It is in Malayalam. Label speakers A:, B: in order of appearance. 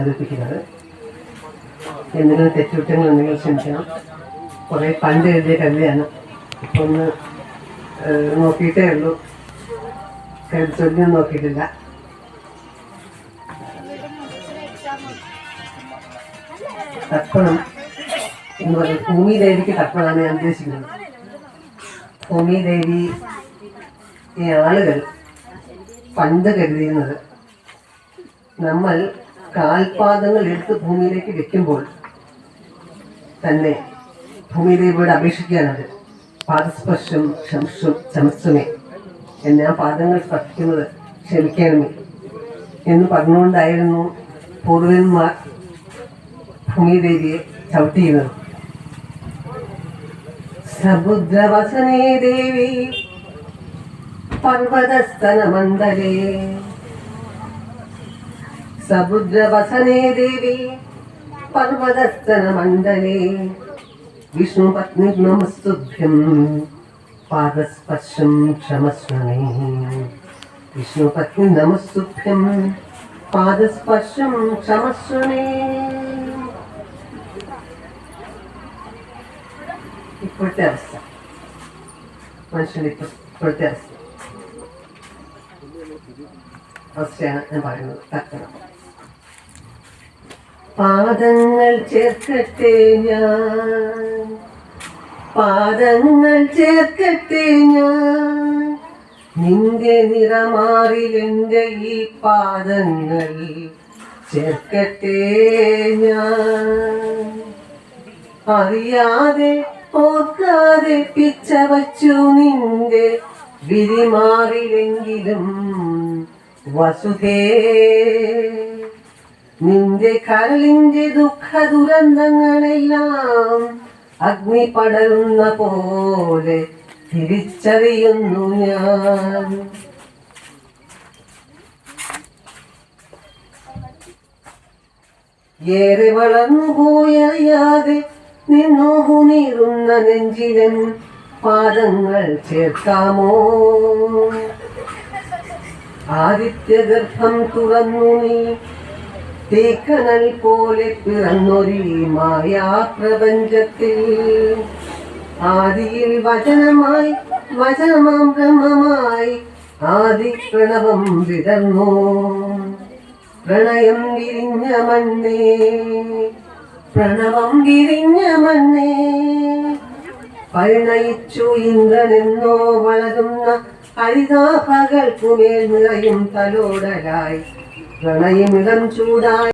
A: അവതരിപ്പിക്കുന്നത്. എന്തെങ്കിലും തെറ്റുകുറ്റങ്ങൾ എന്തെങ്കിലും ക്ഷമിക്കണം. കുറേ പണ്ട് എഴുതിയ കവിതയാണ്. ഒന്ന് നോക്കിയിട്ടേ ഉള്ളൂ. കവിത ചൊല്ലിയൊന്നും നോക്കിയിട്ടില്ല. തർപ്പണം എന്ന് പറയുന്നത് ഭൂമി ദേവിക്ക് തർപ്പണമാണ് ഞാൻ ഉദ്ദേശിക്കുന്നത്. ഭൂമിദേവി ഈ ആളുകൾ പണ്ട് കരുതിയിരുന്നത് നമ്മൾ കാൽപാദങ്ങൾ എടുത്ത് ഭൂമിയിലേക്ക് വെക്കുമ്പോൾ തന്നെ ഭൂമിദേവിയോട് അപേക്ഷിക്കാനത് പാദസ്പർശം ചമസ്സുമേ എന്നെ ആ പാദങ്ങൾ സ്പർശിക്കുന്നത് ക്ഷമിക്കണമേ എന്ന് പറഞ്ഞുകൊണ്ടായിരുന്നു പൂർവന്മാർ ഭൂമിദേവിയെ ചവിട്ടിയിരുന്നത്. സമുദ്രവസനേ ദേവി പർവതസ്തനമണ്ഡലേ समुद्रवसने देवी पर्वदस्तनमण्डले विष्णुपत्निर्नमस्तुभ्यं पादस्पर्शं क्षमस्व मे विष्णुपत्निर्नमस्तुभ्यं पादस्पर्शं क्षमस्व मे ఇప్పుడు తెలుస్తా మనుషులు ఇప్పుడు ఇప్పుడు తెలుస్తా వస్తాను నేను പാദങ്ങൾ ചേർക്കട്ടെ ഞാൻ. പാദങ്ങൾ ചേർക്കട്ടെ ഞാൻ. നിന്റെ നിറമാറി എന്റെ ഈ പാദങ്ങൾ ചേർക്കട്ടെ ഞാൻ. അറിയാതെ ഓർക്കാതെ പിച്ച വച്ചു നിന്റെ വിരിമാറിലെങ്കിലും വസുധേ. നിന്റെ കരളിന്റെ ദുഃഖ ദുരന്തങ്ങളെല്ലാം അഗ്നി പടരുന്ന പോലെ തിരിച്ചറിയുന്നു ഞാൻ. ഏറെ വളർന്നു പോയാതെ നിന്നോഹു നീറുന്ന നെഞ്ചിലൻ പാദങ്ങൾ ചേർക്കാമോ? ആദിത്യഗർഭം തുറന്നു നീ തീക്കനൽ പോലെ പിറന്നൊരി മായാപ്രപഞ്ചത്തിൽ. ആദിയിൽ വചനമായി വചനമാം ബ്രഹ്മമായി ആദി പ്രണവം വിടർന്നു പ്രണയം വിരിഞ്ഞ മണ്ണേ പ്രണവം വിരിഞ്ഞ മണ്ണേ. പരിണയിച്ചു ഇന്ദ്രനെന്നോ വളരുന്ന ഹരിതാഭകൾക്കുമേൽ നിറയും തലോടലായി ప్రణయమిదం చూడాయి